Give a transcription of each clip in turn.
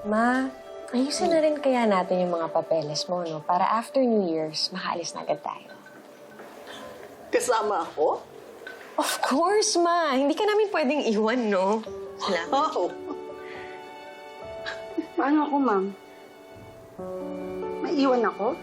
Ma, ayusin na rin kaya natin yung mga papeles mo, no? Para after New Year's, makaalis na agad tayo. Kasama ako? Of course, ma. Hindi ka namin pwedeng iwan, no? Salamat. Oo. Paano ako, ma'am? Maiwan ako?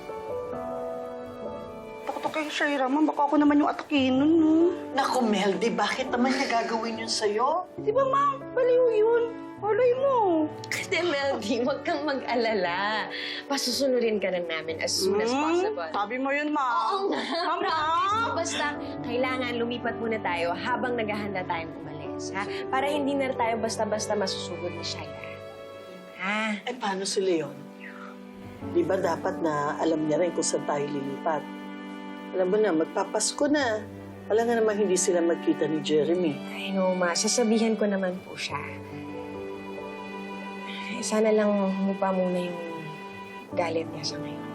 Takot ako kay Shaira, ma'am. Baka ako naman yung atakin nun, no? Naku, Meldy, bakit naman niya gagawin yun sa'yo? Di ba, ma'am? Baliw yun. Walay mo. Kasi, Meldy, huwag kang mag-alala. Pasusunurin ka na namin as soon as Hmm? possible. Sabi mo yun, ma'am. Oo nga, Ma'am, promise. Basta, kailangan lumipat muna tayo habang naghahanda tayong umalis, ha? Para hindi na tayo basta-basta masusugod ni Shaira. Ha? Eh, paano si Leon? Di ba dapat na alam niya rin kung saan tayo lilipat? Alam mo na, magpapasko na. Alam nga naman hindi sila magkita ni Jeremy. Ay, no, ma. Sasabihan ko naman po siya. Eh, Sana lang humupa muna yung galit niya sa ngayon.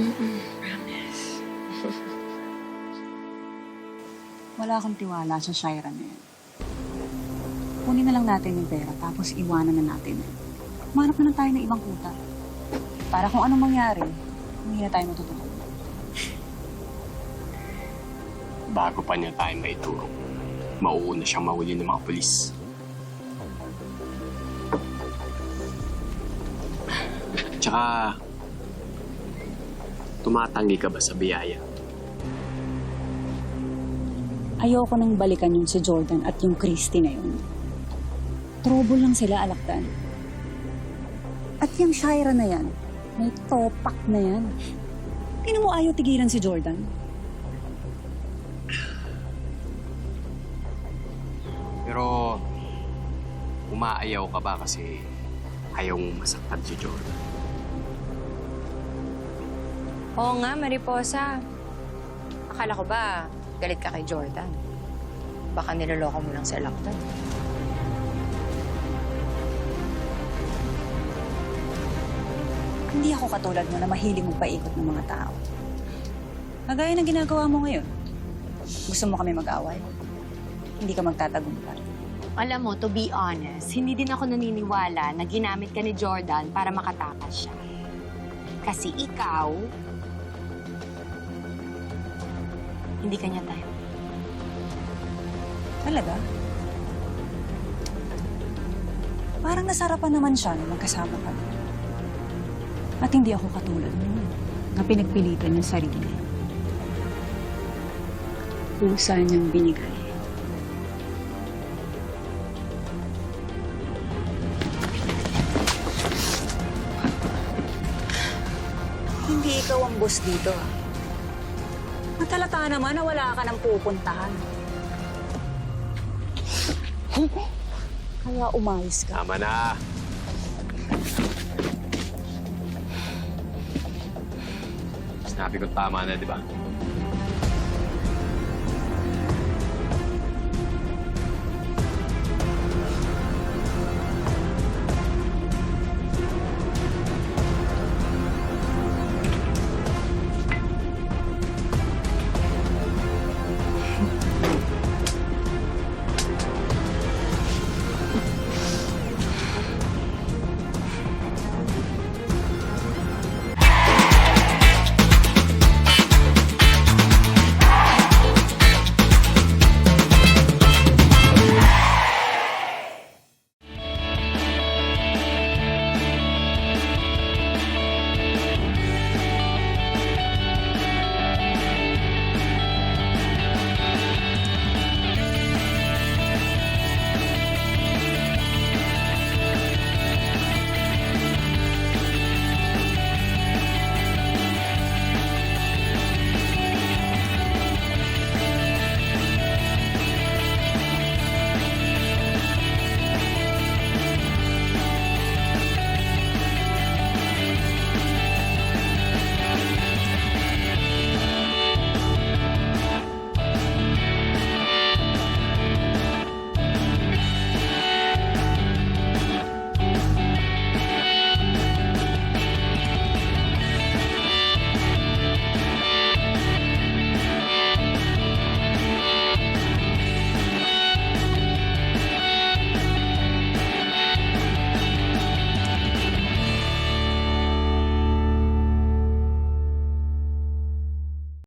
Mm-mm, promise. Wala akong tiwala sa Shaira na yan. Kunin na lang natin yung pera, tapos iwanan na natin. Manap na lang tayo ng ibang kuta. Para kung anong mangyari, hindi na tayo matutuwa. bago pa niya tayo maituro. Mauuna siyang mahuli ng mga pulis. Tsaka, tumatanggi ka ba sa biyaya? Ayoko nang balikan yung si Jordan at yung Christy na yun. Trouble lang sila alakdan. At yung Shaira na yan, may topak na yan. Tingnan mo ayaw tigilan si Jordan. Umaayaw ka ba kasi ayaw mong masaktan si Jordan? Oo nga, Mariposa. Akala ko ba galit ka kay Jordan? Baka niloloko mo lang si Alakdan. Hindi ako katulad mo na mahilig magpaikot ng mga tao. Kagaya ng ginagawa mo ngayon. Gusto mo kami mag-away? Hindi ka magtatagumpay. Alam mo, to be honest, hindi din ako naniniwala na ginamit ka ni Jordan para makatakas siya. Kasi ikaw, hindi ka niya tayo. Talaga? Parang nasarapan naman siya nung magkasama kami. At hindi ako katulad mo na pinagpilitan yung sarili. Pusa niyang binigay. Hindi ikaw ang boss dito, ah. Matalata naman na wala ka nang pupuntahan. Kaya umayos ka. Tama na! Sinabi ko tama na, di ba?